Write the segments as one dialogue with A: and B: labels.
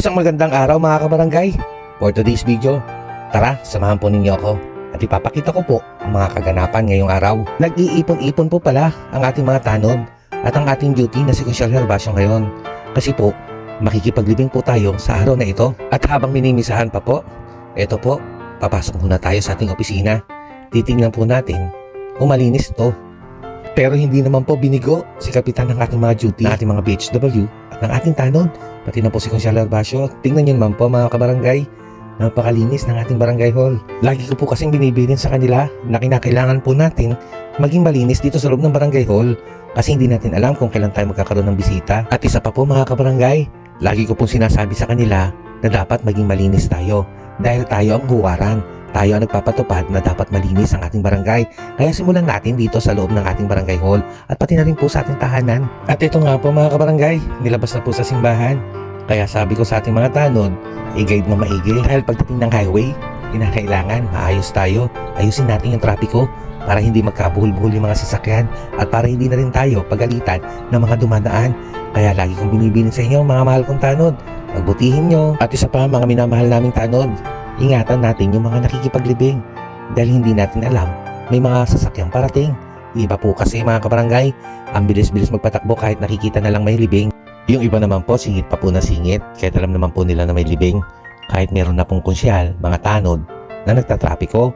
A: Isang magandang araw mga kabarangay. For today's video, tara, samahan po ninyo ako at ipapakita ko po ang mga kaganapan ngayong araw. Nag-iipon-ipon po pala ang ating mga tanod at ang ating duty na si Kusyal Herbasyo ngayon. Kasi po, makikipaglibing po tayo sa araw na ito. At habang minimisahan pa po, eto po, papasok muna tayo sa ating opisina. Titingnan po natin kung malinis ito. Pero hindi naman po binigo si kapitan ng ating mga duty, ng ating mga BHW ng ating tanod. Pati na po si Consuelo Herbasio. Tingnan nyo naman po mga kabarangay. Napakalinis ng ating barangay hall. Lagi ko po kasing binibilin sa kanila na kinakailangan po natin maging malinis dito sa loob ng barangay hall kasi hindi natin alam kung kailan tayo magkakaroon ng bisita. At isa pa po mga kabarangay, lagi ko pong sinasabi sa kanila na dapat maging malinis tayo dahil tayo ang huwaran. Tayo ang nagpapatupad na dapat malinis ang ating barangay. Kaya simulan natin dito sa loob ng ating barangay hall at pati na rin po sa ating tahanan. At ito nga po mga kabarangay, nilabas na po sa simbahan. Kaya sabi ko sa ating mga tanod, i-guide na maigi dahil pagdating ng highway, kinakailangan maayos tayo. Ayusin natin yung trapiko para hindi magkabuhol-buhol yung mga sasakyan at para hindi na rin tayo pagalitan ng mga dumadaan. Kaya lagi kong binibilin sa inyo mga mahal kong tanod, magbutihin nyo. At isa pa mga minamahal naming tanod, ingatan natin yung mga nakikipaglibing dahil hindi natin alam may mga sasakyang parating. Iba po kasi mga kabarangay, ang bilis-bilis magpatakbo kahit nakikita na lang may libing. Yung iba naman po, singit pa po na singit, kahit alam naman po nila na may libing. Kahit meron na pong konsyal, mga tanod, na nagtatrapiko.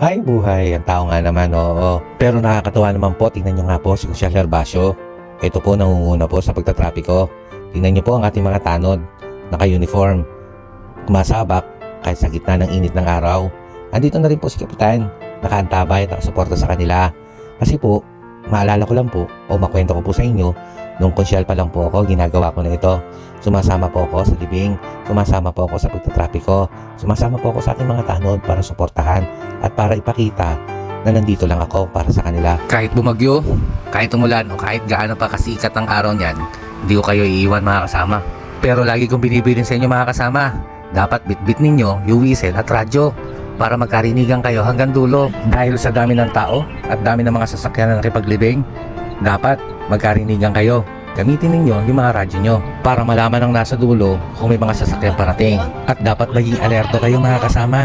A: Ay buhay, ang tao nga naman, oo. Pero nakakatawa naman po, tingnan nyo nga po si Konsyal Herbasio. Ito po nangunguna po sa pagtatrapiko. Tingnan nyo po ang ating mga tanod, naka-uniform. Kumasabak, kahit sa gitna ng init ng araw. Andito na rin po si Kapitan, nakaantabay at nakasuporta sa kanila. Kasi po, maalala ko lang po, o makwento ko po sa inyo, nung konsyal pa lang po ako, ginagawa ko na ito. Sumasama po ako sa libing, sumasama po ako sa pagtatrapiko, sumasama po ako sa ating mga tanod para suportahan at para ipakita na nandito lang ako para sa kanila.
B: Kahit bumagyo, kahit umulan o kahit gaano pa kasikat ang araw niyan, hindi ko kayo iiwan mga kasama. Pero lagi kong binibilin sa inyo mga kasama, dapat bitbit ninyo yung whistle at radyo para magkarinigan kayo hanggang dulo. Dahil sa dami ng tao at dami ng mga sasakyan na nakipaglibing, dapat magkarinigan kayo. Gamitin ninyo yung mga radyo nyo para malaman ang nasa dulo kung may mga sasakyan parating. At dapat maging alerto kayo mga kasama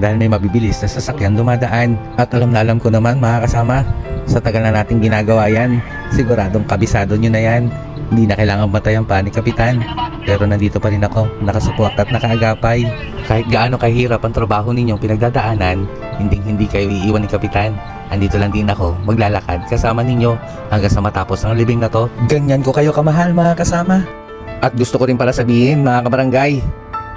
B: dahil may mabibilis na sasakyan dumadaan. At alam na alam ko naman mga kasama, sa tagal na natin ginagawa yan, siguradong kabisado nyo na yan. Hindi na kailangan batayan pa ni Kapitan. Pero nandito pa rin ako, nakasupport at nakaagapay. Kahit gaano kahirap ang trabaho ninyong pinagdadaanan, hindi hindi kayo iiwan ni Kapitan. Andito lang din ako, maglalakad kasama ninyo hanggang sa matapos ang libing na to.
A: Ganyan ko kayo kamahal mga kasama.
B: At gusto ko rin pala sabihin mga kabarangay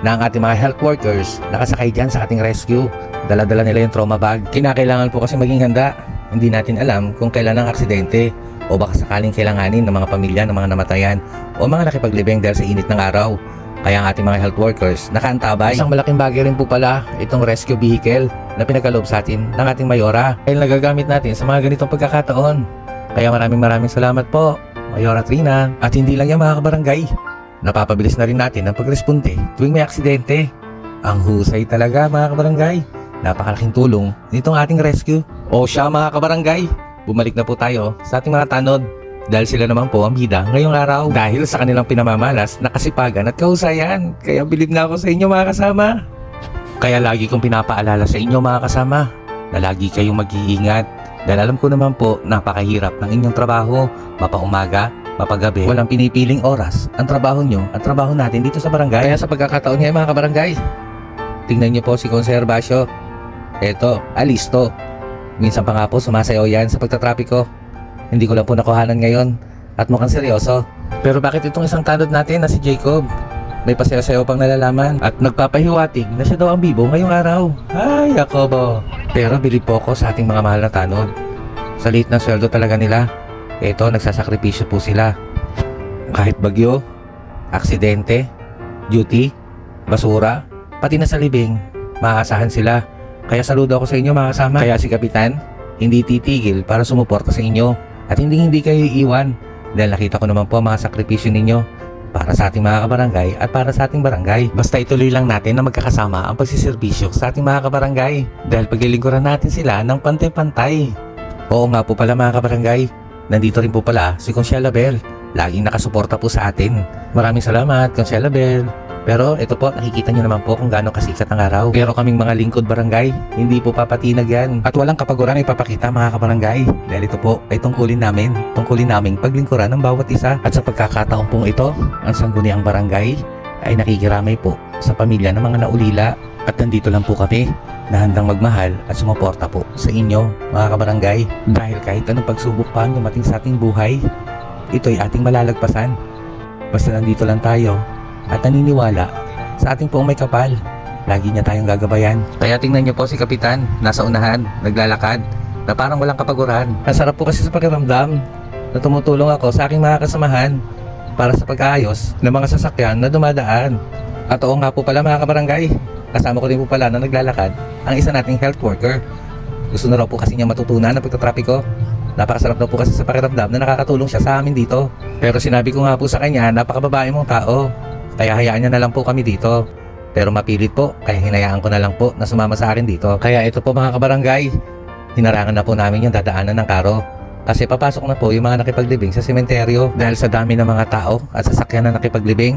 B: na ang ating mga health workers nakasakay dyan sa ating rescue. Dala-dala nila yung trauma bag. Kinakailangan po kasi maging handa. Hindi natin alam kung kailan ang aksidente o baka sakaling kailanganin ng mga pamilya ng mga namatayan o mga nakipaglibing dahil sa init ng araw. Kaya ang ating mga health workers nakaantabay. Isang malaking bagay rin po pala itong rescue vehicle na pinagkaloob sa atin ng ating mayora dahil nagagamit natin sa mga ganitong pagkakataon. Kaya maraming maraming salamat po, Mayora Trina. At hindi lang yan mga kabarangay. Napapabilis na rin natin ang pagresponde tuwing may aksidente. Ang husay talaga mga kabarangay. Napakalaking tulong nitong ating rescue. O siya mga kabarangay, bumalik na po tayo sa ating mga tanod. Dahil sila naman po ang bida ngayong araw. Dahil sa kanilang pinamamalas na kasipagan at kahusayan. Kaya bilib na ako sa inyo mga kasama. Kaya lagi kong pinapaalala sa inyo mga kasama na lagi kayong mag-iingat. Dahil alam ko naman po napakahirap ng inyong trabaho. Mapaumaga, mapagabi. Walang pinipiling oras. Ang trabaho nyo at trabaho natin dito sa barangay. Kaya sa pagkakataon ngayon mga kabarangay, tingnan nyo po si Conservasyo. Eto, alisto. Minsan pa nga po sumasayaw yan sa pagtatrapiko. Hindi ko lang po nakuhanan ngayon at mukhang seryoso. Pero bakit itong isang tanod natin na si Jacob? May pasayaw-sayaw pang nalalaman at nagpapahiwatig na siya daw ang bibo ngayong araw. Ay, Jacobo. Pero bilib po ako sa ating mga mahal na tanod. Sa liit ng sweldo talaga nila. Ito, nagsasakripisyo po sila. Kahit bagyo, aksidente, duty, basura, pati na sa libing, maaasahan sila. Kaya saludo ako sa inyo mga kasama. Kaya si Kapitan, hindi titigil para sumuporta sa inyo at hindi hindi kayo iiwan dahil nakita ko naman po mga sakripisyo ninyo para sa ating mga kabarangay at para sa ating barangay. Basta ituloy lang natin na magkakasama ang pagsiservisyo sa ating mga kabarangay dahil paglilingkuran natin sila ng pantay-pantay. Oo nga po pala mga kabarangay, nandito rin po pala si Consiela Bell. Laging nakasuporta po sa atin. Maraming salamat, Consiela Bell. Pero ito po, nakikita nyo naman po kung gaano kasikat ang araw. Pero kaming mga lingkod barangay, hindi po papatinag yan. At walang kapaguran ipapakita mga kabarangay. Dahil ito po ay tungkulin namin, tungkulin naming paglingkuran ng bawat isa. At sa pagkakataon pong ito, ang sangguniang barangay ay nakikiramay po sa pamilya ng mga naulila. At nandito lang po kami na handang magmahal at sumuporta po sa inyo mga kabarangay. Dahil kahit anong pagsubok pa ang dumating sa ating buhay, ito'y ating malalagpasan. Basta nandito lang tayo at naniniwala sa ating poong may kapal. Lagi niya tayong gagabayan. Kaya tingnan niyo po si Kapitan, nasa unahan, naglalakad, na parang walang kapaguran. Ang sarap po kasi sa pakiramdam na tumutulong ako sa aking mga kasamahan para sa pag-aayos ng mga sasakyan na dumadaan. At oo nga po pala mga kabarangay, kasama ko din po pala na naglalakad ang isa nating health worker. Gusto na raw po kasi niya matutunan ang pagtatrapiko. Napakasarap daw po kasi sa pakiramdam na nakakatulong siya sa amin dito. Pero sinabi ko nga po sa kanya, napakababae mong tao. Kaya hayaan niya na lang po kami dito. Pero mapilit po, kaya hinayaan ko na lang po na sumama sa akin dito. Kaya ito po mga kabarangay, hinarangan na po namin yung dadaanan ng karo. Kasi papasok na po yung mga nakipaglibing sa sementeryo. Dahil sa dami ng mga tao at sasakyan na nakipaglibing,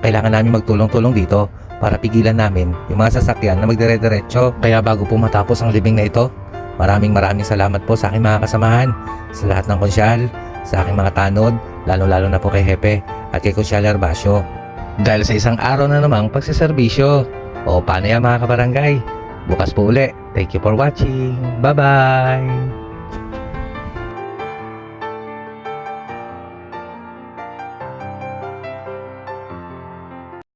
B: kailangan namin magtulong-tulong dito para pigilan namin yung mga sasakyan na magdire-diretso. Kaya bago po matapos ang libing na ito, maraming maraming salamat po sa aking mga kasamahan, sa lahat ng konsyal, sa aking mga tanod, lalo-lalo na po kay Hepe at kay Konsyal Herbasio. Dahil sa isang araw na namang pagsiservisyo. O paano yan mga kabarangay? Bukas po uli. Thank you for watching. Bye-bye!